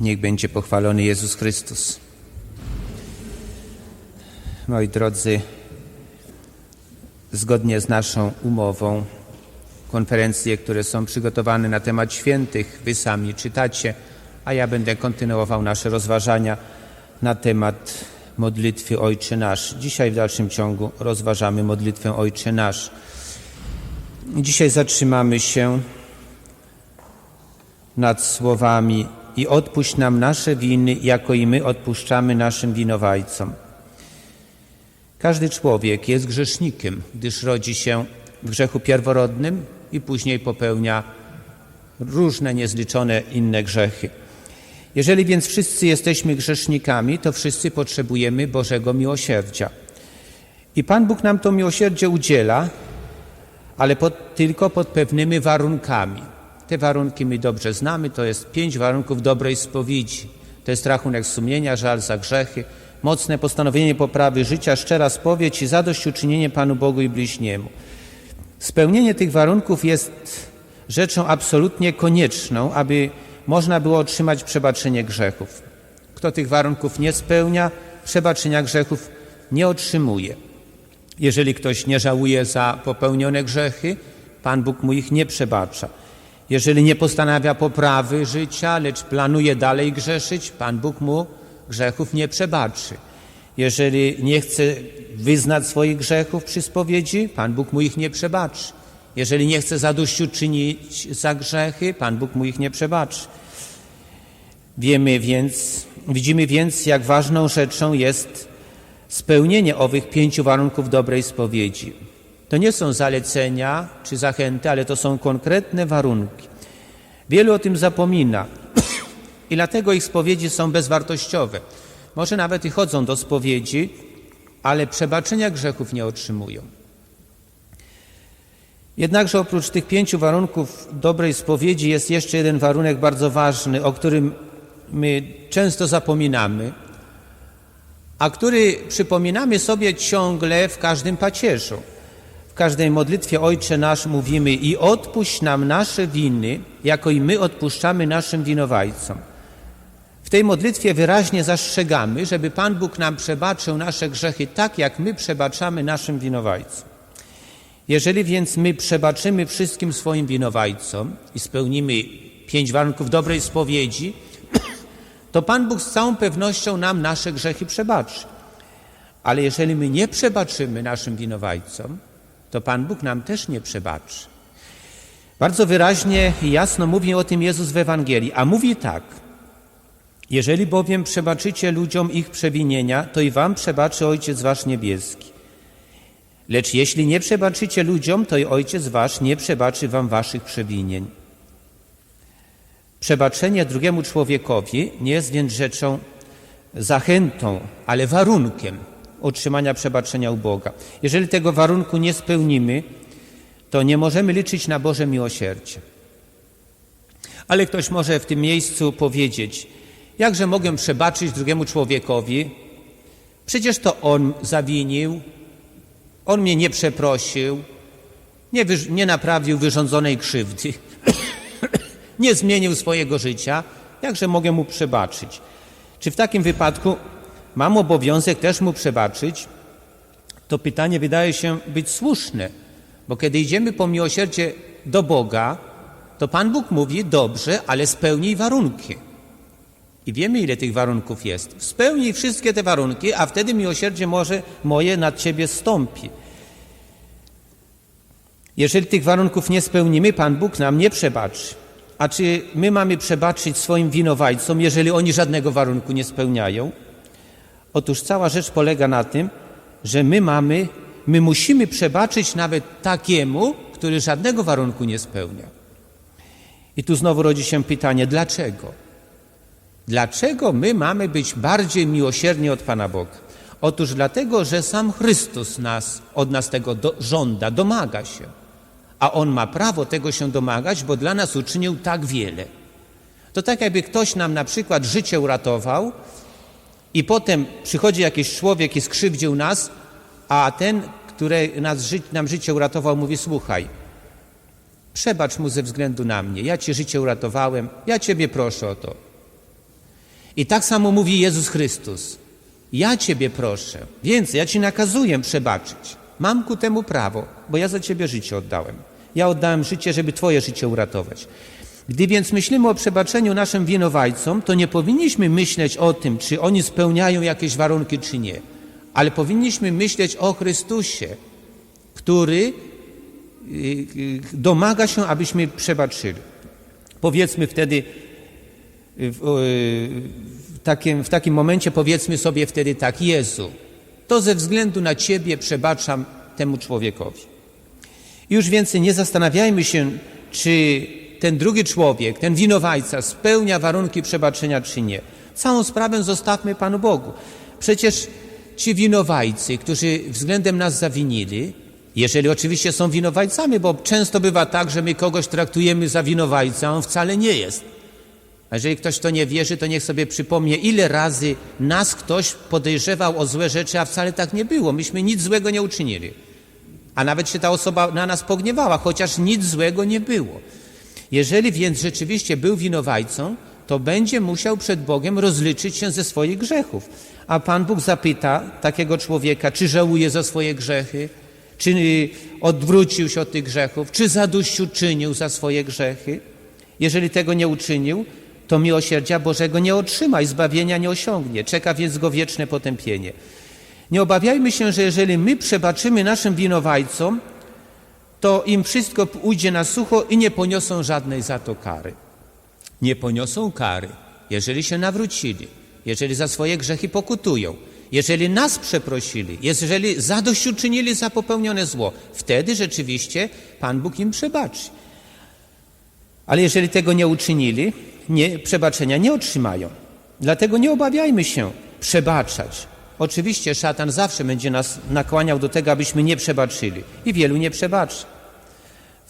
Niech będzie pochwalony Jezus Chrystus. Moi drodzy, zgodnie z naszą umową, konferencje, które są przygotowane na temat świętych, wy sami czytacie, a ja będę kontynuował nasze rozważania na temat modlitwy Ojcze Nasz. Dzisiaj w dalszym ciągu rozważamy modlitwę Ojcze Nasz. Dzisiaj zatrzymamy się nad słowami i odpuść nam nasze winy, jako i my odpuszczamy naszym winowajcom. Każdy człowiek jest grzesznikiem, gdyż rodzi się w grzechu pierworodnym i później popełnia różne niezliczone inne grzechy. Jeżeli więc wszyscy jesteśmy grzesznikami, to wszyscy potrzebujemy Bożego miłosierdzia. I Pan Bóg nam to miłosierdzie udziela, ale pod, tylko pod pewnymi warunkami. Te warunki my dobrze znamy, to jest pięć warunków dobrej spowiedzi. To jest rachunek sumienia, żal za grzechy, mocne postanowienie poprawy życia, szczera spowiedź i zadośćuczynienie Panu Bogu i bliźniemu. Spełnienie tych warunków jest rzeczą absolutnie konieczną, aby można było otrzymać przebaczenie grzechów. Kto tych warunków nie spełnia, przebaczenia grzechów nie otrzymuje. Jeżeli ktoś nie żałuje za popełnione grzechy, Pan Bóg mu ich nie przebacza. Jeżeli nie postanawia poprawy życia, lecz planuje dalej grzeszyć, Pan Bóg mu grzechów nie przebaczy. Jeżeli nie chce wyznać swoich grzechów przy spowiedzi, Pan Bóg mu ich nie przebaczy. Jeżeli nie chce zadośćuczynić za grzechy, Pan Bóg mu ich nie przebaczy. Wiemy więc, widzimy więc, jak ważną rzeczą jest spełnienie owych pięciu warunków dobrej spowiedzi. To nie są zalecenia czy zachęty, ale to są konkretne warunki. Wielu o tym zapomina i dlatego ich spowiedzi są bezwartościowe. Może nawet i chodzą do spowiedzi, ale przebaczenia grzechów nie otrzymują. Jednakże oprócz tych pięciu warunków dobrej spowiedzi jest jeszcze jeden warunek bardzo ważny, o którym my często zapominamy, a który przypominamy sobie ciągle w każdym pacierzu. W każdej modlitwie Ojcze Nasz mówimy i odpuść nam nasze winy, jako i my odpuszczamy naszym winowajcom. W tej modlitwie wyraźnie zastrzegamy, żeby Pan Bóg nam przebaczył nasze grzechy tak, jak my przebaczamy naszym winowajcom. Jeżeli więc my przebaczymy wszystkim swoim winowajcom i spełnimy pięć warunków dobrej spowiedzi, to Pan Bóg z całą pewnością nam nasze grzechy przebaczy. Ale jeżeli my nie przebaczymy naszym winowajcom, to Pan Bóg nam też nie przebaczy. Bardzo wyraźnie i jasno mówi o tym Jezus w Ewangelii, a mówi tak. Jeżeli bowiem przebaczycie ludziom ich przewinienia, to i wam przebaczy Ojciec Wasz Niebieski. Lecz jeśli nie przebaczycie ludziom, to i Ojciec Wasz nie przebaczy wam waszych przewinień. Przebaczenie drugiemu człowiekowi nie jest więc rzeczą zachętą, ale warunkiem otrzymania przebaczenia u Boga. Jeżeli tego warunku nie spełnimy, to nie możemy liczyć na Boże miłosierdzie. Ale ktoś może w tym miejscu powiedzieć, jakże mogę przebaczyć drugiemu człowiekowi? Przecież to on zawinił, on mnie nie przeprosił, nie, nie naprawił wyrządzonej krzywdy, nie zmienił swojego życia, jakże mogę mu przebaczyć? Czy w takim wypadku mam obowiązek też mu przebaczyć? To pytanie wydaje się być słuszne, bo kiedy idziemy po miłosierdzie do Boga, to Pan Bóg mówi: Dobrze, ale spełnij warunki. I wiemy, ile tych warunków jest. Spełnij wszystkie te warunki, a wtedy miłosierdzie może moje nad ciebie stąpi. Jeżeli tych warunków nie spełnimy, Pan Bóg nam nie przebaczy. A czy my mamy przebaczyć swoim winowajcom, jeżeli oni żadnego warunku nie spełniają? Otóż cała rzecz polega na tym, że my mamy, my musimy przebaczyć nawet takiemu, który żadnego warunku nie spełnia. I tu znowu rodzi się pytanie, dlaczego? Dlaczego my mamy być bardziej miłosierni od Pana Boga? Otóż dlatego, że sam Chrystus nas, od nas tego do, żąda, domaga się. A On ma prawo tego się domagać, bo dla nas uczynił tak wiele. To tak jakby ktoś nam na przykład życie uratował i potem przychodzi jakiś człowiek i skrzywdził nas, a ten, który nas, nam życie uratował, mówi słuchaj, przebacz mu ze względu na mnie, ja ci życie uratowałem, ja ciebie proszę o to. I tak samo mówi Jezus Chrystus. Ja Ciebie proszę, więcej, ja Ci nakazuję przebaczyć. Mam ku temu prawo, bo ja za Ciebie życie oddałem. Ja oddałem życie, żeby Twoje życie uratować. Gdy więc myślimy o przebaczeniu naszym winowajcom, to nie powinniśmy myśleć o tym, czy oni spełniają jakieś warunki, czy nie, ale powinniśmy myśleć o Chrystusie, który y, y, domaga się, abyśmy przebaczyli. Powiedzmy wtedy, y, w, w, takim, w takim momencie powiedzmy sobie wtedy tak, Jezu, to ze względu na Ciebie przebaczam temu człowiekowi. Już więcej nie zastanawiajmy się, czy ten drugi człowiek, ten winowajca spełnia warunki przebaczenia, czy nie. Całą sprawę zostawmy Panu Bogu. Przecież ci winowajcy, którzy względem nas zawinili, jeżeli oczywiście są winowajcami, bo często bywa tak, że my kogoś traktujemy za winowajcę, a on wcale nie jest. A jeżeli ktoś to nie wierzy, to niech sobie przypomnie, ile razy nas ktoś podejrzewał o złe rzeczy, a wcale tak nie było. Myśmy nic złego nie uczynili. A nawet się ta osoba na nas pogniewała, chociaż nic złego nie było. Jeżeli więc rzeczywiście był winowajcą, to będzie musiał przed Bogiem rozliczyć się ze swoich grzechów. A Pan Bóg zapyta takiego człowieka, czy żałuje za swoje grzechy, czy odwrócił się od tych grzechów, czy zadośćuczynił za swoje grzechy. Jeżeli tego nie uczynił, to miłosierdzia Bożego nie otrzyma i zbawienia nie osiągnie. Czeka więc go wieczne potępienie. Nie obawiajmy się, że jeżeli my przebaczymy naszym winowajcom, to im wszystko ujdzie na sucho i nie poniosą żadnej za to kary. Nie poniosą kary, jeżeli się nawrócili, jeżeli za swoje grzechy pokutują, jeżeli nas przeprosili, jeżeli zadośćuczynili za popełnione zło. Wtedy rzeczywiście Pan Bóg im przebaczy. Ale jeżeli tego nie uczynili, nie, przebaczenia nie otrzymają. Dlatego nie obawiajmy się przebaczać. Oczywiście szatan zawsze będzie nas nakłaniał do tego, abyśmy nie przebaczyli i wielu nie przebaczy.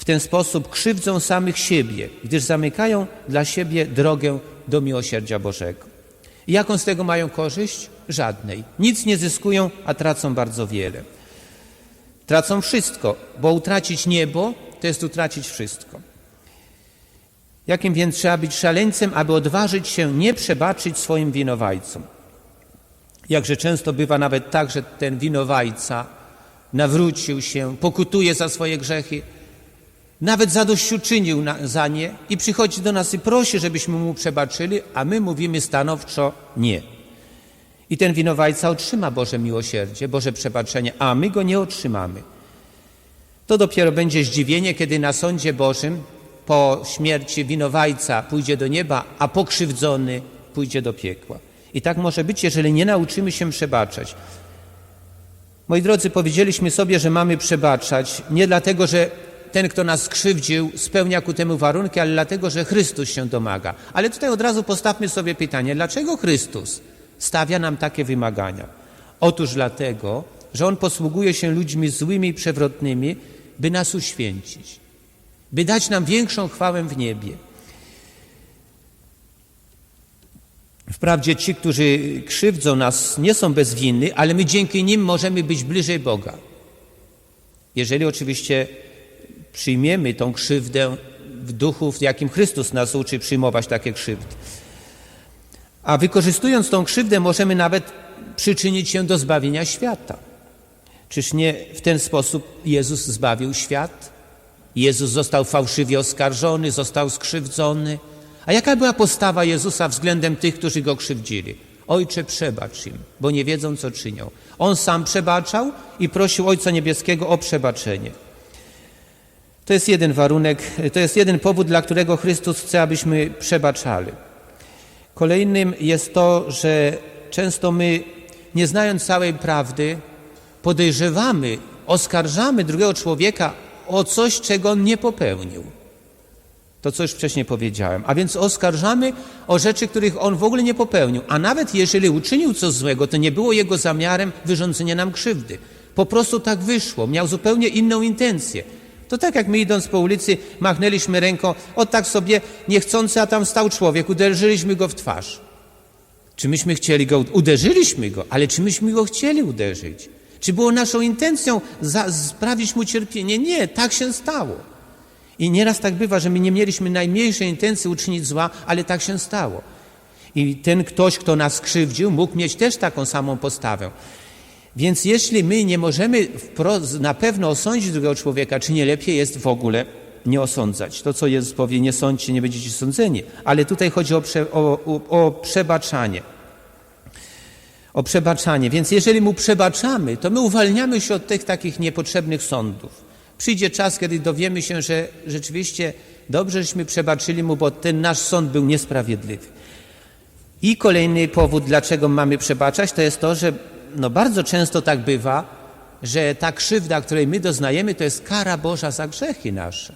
W ten sposób krzywdzą samych siebie, gdyż zamykają dla siebie drogę do miłosierdzia Bożego. I jaką z tego mają korzyść? Żadnej. Nic nie zyskują, a tracą bardzo wiele. Tracą wszystko, bo utracić niebo to jest utracić wszystko. Jakim więc trzeba być szaleńcem, aby odważyć się nie przebaczyć swoim winowajcom? Jakże często bywa nawet tak, że ten winowajca nawrócił się, pokutuje za swoje grzechy, nawet zadośćuczynił na, za nie i przychodzi do nas i prosi, żebyśmy mu przebaczyli, a my mówimy stanowczo nie. I ten winowajca otrzyma Boże miłosierdzie, Boże przebaczenie, a my go nie otrzymamy. To dopiero będzie zdziwienie, kiedy na sądzie Bożym po śmierci winowajca pójdzie do nieba, a pokrzywdzony pójdzie do piekła. I tak może być, jeżeli nie nauczymy się przebaczać. Moi drodzy, powiedzieliśmy sobie, że mamy przebaczać nie dlatego, że ten, kto nas skrzywdził, spełnia ku temu warunki, ale dlatego, że Chrystus się domaga. Ale tutaj od razu postawmy sobie pytanie, dlaczego Chrystus stawia nam takie wymagania? Otóż dlatego, że On posługuje się ludźmi złymi i przewrotnymi, by nas uświęcić, by dać nam większą chwałę w niebie. Wprawdzie ci, którzy krzywdzą nas, nie są bez winy, ale my dzięki nim możemy być bliżej Boga. Jeżeli oczywiście przyjmiemy tą krzywdę w duchu, w jakim Chrystus nas uczy przyjmować takie krzywdy. A wykorzystując tą krzywdę, możemy nawet przyczynić się do zbawienia świata. Czyż nie w ten sposób Jezus zbawił świat? Jezus został fałszywie oskarżony, został skrzywdzony. A jaka była postawa Jezusa względem tych, którzy go krzywdzili? Ojcze, przebacz im, bo nie wiedzą, co czynią. On sam przebaczał i prosił Ojca Niebieskiego o przebaczenie. To jest jeden warunek, to jest jeden powód, dla którego Chrystus chce, abyśmy przebaczali. Kolejnym jest to, że często my, nie znając całej prawdy, podejrzewamy, oskarżamy drugiego człowieka o coś, czego on nie popełnił. To, co już wcześniej powiedziałem. A więc oskarżamy o rzeczy, których on w ogóle nie popełnił. A nawet jeżeli uczynił coś złego, to nie było jego zamiarem wyrządzenia nam krzywdy. Po prostu tak wyszło. Miał zupełnie inną intencję. To tak jak my idąc po ulicy machnęliśmy ręką, o tak sobie niechcący, a tam stał człowiek, uderzyliśmy go w twarz. Czy myśmy chcieli go, uderzyliśmy go, ale czy myśmy go chcieli uderzyć? Czy było naszą intencją za, sprawić mu cierpienie? Nie, tak się stało. I nieraz tak bywa, że my nie mieliśmy najmniejszej intencji uczynić zła, ale tak się stało. I ten ktoś, kto nas krzywdził, mógł mieć też taką samą postawę. Więc jeśli my nie możemy na pewno osądzić drugiego człowieka, czy nie lepiej jest w ogóle nie osądzać. To, co Jezus powie, nie sądźcie, nie będziecie sądzeni. Ale tutaj chodzi o, prze, o, o, o przebaczanie. O przebaczanie. Więc jeżeli mu przebaczamy, to my uwalniamy się od tych takich niepotrzebnych sądów. Przyjdzie czas, kiedy dowiemy się, że rzeczywiście dobrze, żeśmy przebaczyli mu, bo ten nasz sąd był niesprawiedliwy. I kolejny powód, dlaczego mamy przebaczać, to jest to, że no bardzo często tak bywa, że ta krzywda, której my doznajemy, to jest kara Boża za grzechy nasze.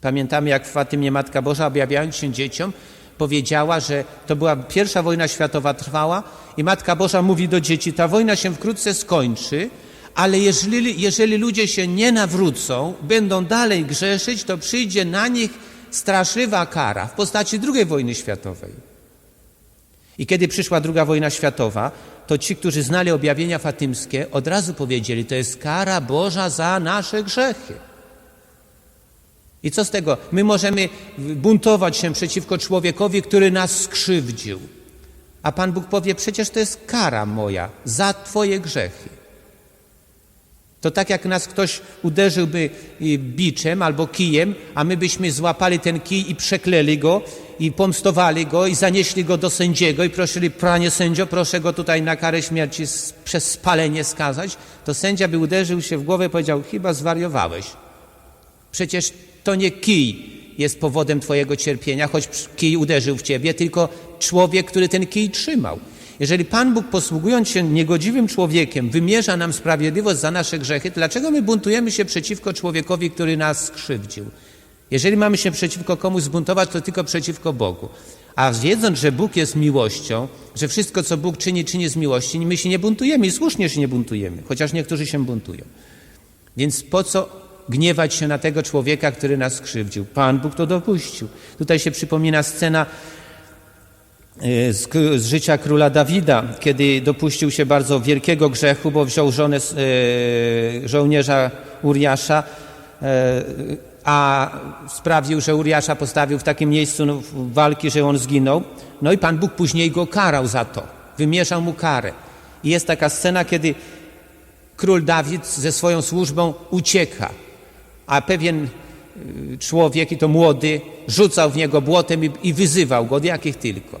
Pamiętamy, jak w Fatymie Matka Boża, objawiając się dzieciom, powiedziała, że to była pierwsza wojna światowa trwała i Matka Boża mówi do dzieci, ta wojna się wkrótce skończy, ale jeżeli, jeżeli ludzie się nie nawrócą, będą dalej grzeszyć, to przyjdzie na nich straszliwa kara w postaci II wojny światowej. I kiedy przyszła druga wojna światowa, to ci, którzy znali objawienia fatymskie, od razu powiedzieli, to jest kara Boża za nasze grzechy. I co z tego? My możemy buntować się przeciwko człowiekowi, który nas skrzywdził. A Pan Bóg powie, przecież to jest kara moja za Twoje grzechy. To tak jak nas ktoś uderzyłby biczem albo kijem, a my byśmy złapali ten kij i przekleli go i pomstowali go i zanieśli go do sędziego i prosili, panie sędzio, proszę go tutaj na karę śmierci przez spalenie skazać, to sędzia by uderzył się w głowę i powiedział, chyba zwariowałeś. Przecież to nie kij jest powodem twojego cierpienia, choć kij uderzył w ciebie, tylko człowiek, który ten kij trzymał. Jeżeli Pan Bóg, posługując się niegodziwym człowiekiem, wymierza nam sprawiedliwość za nasze grzechy, dlaczego my buntujemy się przeciwko człowiekowi, który nas skrzywdził? Jeżeli mamy się przeciwko komuś zbuntować, to tylko przeciwko Bogu. A wiedząc, że Bóg jest miłością, że wszystko, co Bóg czyni, czyni z miłości, my się nie buntujemy i słusznie się nie buntujemy, chociaż niektórzy się buntują. Więc po co gniewać się na tego człowieka, który nas skrzywdził? Pan Bóg to dopuścił. Tutaj się przypomina scena z, z, życia króla Dawida, kiedy dopuścił się bardzo wielkiego grzechu, bo wziął żonę e, żołnierza Uriasza, e, a sprawił, że Uriasza postawił w takim miejscu no, walki, że on zginął. No i Pan Bóg później go karał za to, wymierzał mu karę. I jest taka scena, kiedy król Dawid ze swoją służbą ucieka, a pewien człowiek, i to młody, rzucał w niego błotem i, i wyzywał go, od jakich tylko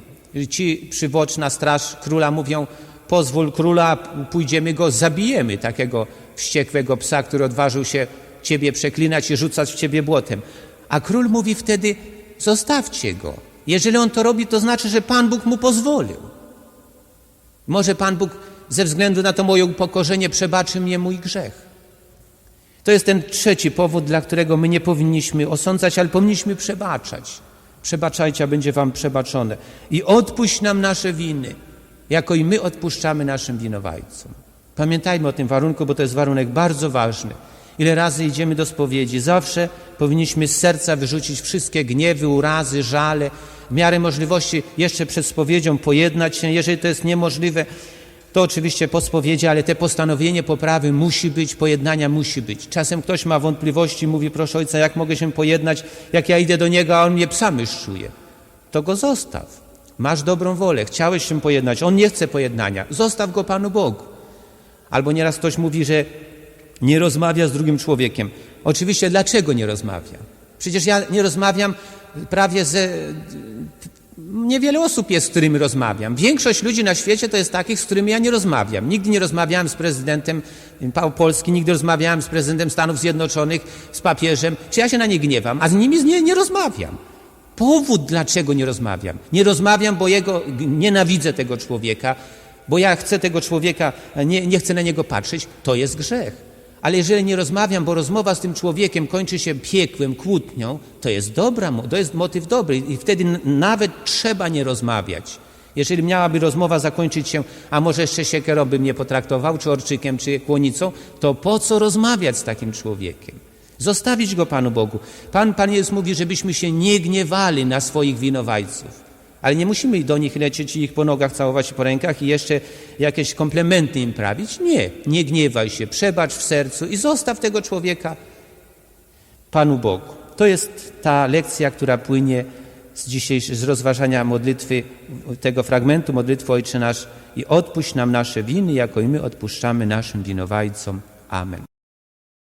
ci przywoczna straż króla mówią, pozwól króla, pójdziemy go, zabijemy takiego wściekłego psa, który odważył się ciebie przeklinać i rzucać w ciebie błotem. A król mówi wtedy, zostawcie go. Jeżeli on to robi, to znaczy, że Pan Bóg mu pozwolił. Może Pan Bóg ze względu na to moje upokorzenie przebaczy mnie mój grzech. To jest ten trzeci powód, dla którego my nie powinniśmy osądzać, ale powinniśmy przebaczać. Przebaczajcie, a będzie wam przebaczone. I odpuść nam nasze winy, jako i my odpuszczamy naszym winowajcom. Pamiętajmy o tym warunku, bo to jest warunek bardzo ważny. Ile razy idziemy do spowiedzi, zawsze powinniśmy z serca wyrzucić wszystkie gniewy, urazy, żale, w miarę możliwości jeszcze przed spowiedzią pojednać się. Jeżeli to jest niemożliwe, to oczywiście po spowiedzi, ale te postanowienie poprawy musi być, pojednania musi być. Czasem ktoś ma wątpliwości, mówi, proszę ojca, jak mogę się pojednać, jak ja idę do niego, a on mnie psa myszczuje. To go zostaw. Masz dobrą wolę, chciałeś się pojednać, on nie chce pojednania. Zostaw go Panu Bogu. Albo nieraz ktoś mówi, że nie rozmawia z drugim człowiekiem. Oczywiście, dlaczego nie rozmawia? Przecież ja nie rozmawiam prawie ze Niewiele osób jest, z którymi rozmawiam. Większość ludzi na świecie to jest takich, z którymi ja nie rozmawiam. Nigdy nie rozmawiałem z prezydentem Polski, nigdy rozmawiałem z prezydentem Stanów Zjednoczonych, z papieżem. Czy ja się na nie gniewam? A z nimi nie, nie rozmawiam. Powód, dlaczego nie rozmawiam. Nie rozmawiam, bo jego, nienawidzę tego człowieka, bo ja chcę tego człowieka, nie, nie chcę na niego patrzeć, to jest grzech. Ale jeżeli nie rozmawiam, bo rozmowa z tym człowiekiem kończy się piekłem, kłótnią, to jest dobra, to jest motyw dobry i wtedy nawet trzeba nie rozmawiać. Jeżeli miałaby rozmowa zakończyć się, a może jeszcze siekierą by mnie potraktował, czy orczykiem, czy kłonicą, to po co rozmawiać z takim człowiekiem? Zostawić go Panu Bogu. Pan, Pan Jezus mówi, żebyśmy się nie gniewali na swoich winowajców. Ale nie musimy do nich lecieć i ich po nogach całować po rękach i jeszcze jakieś komplementy im prawić. Nie, nie gniewaj się, przebacz w sercu i zostaw tego człowieka Panu Bogu. To jest ta lekcja, która płynie z dzisiejszego z rozważania modlitwy, tego fragmentu modlitwy Ojcze Nasz i odpuść nam nasze winy, jako i my odpuszczamy naszym winowajcom. Amen.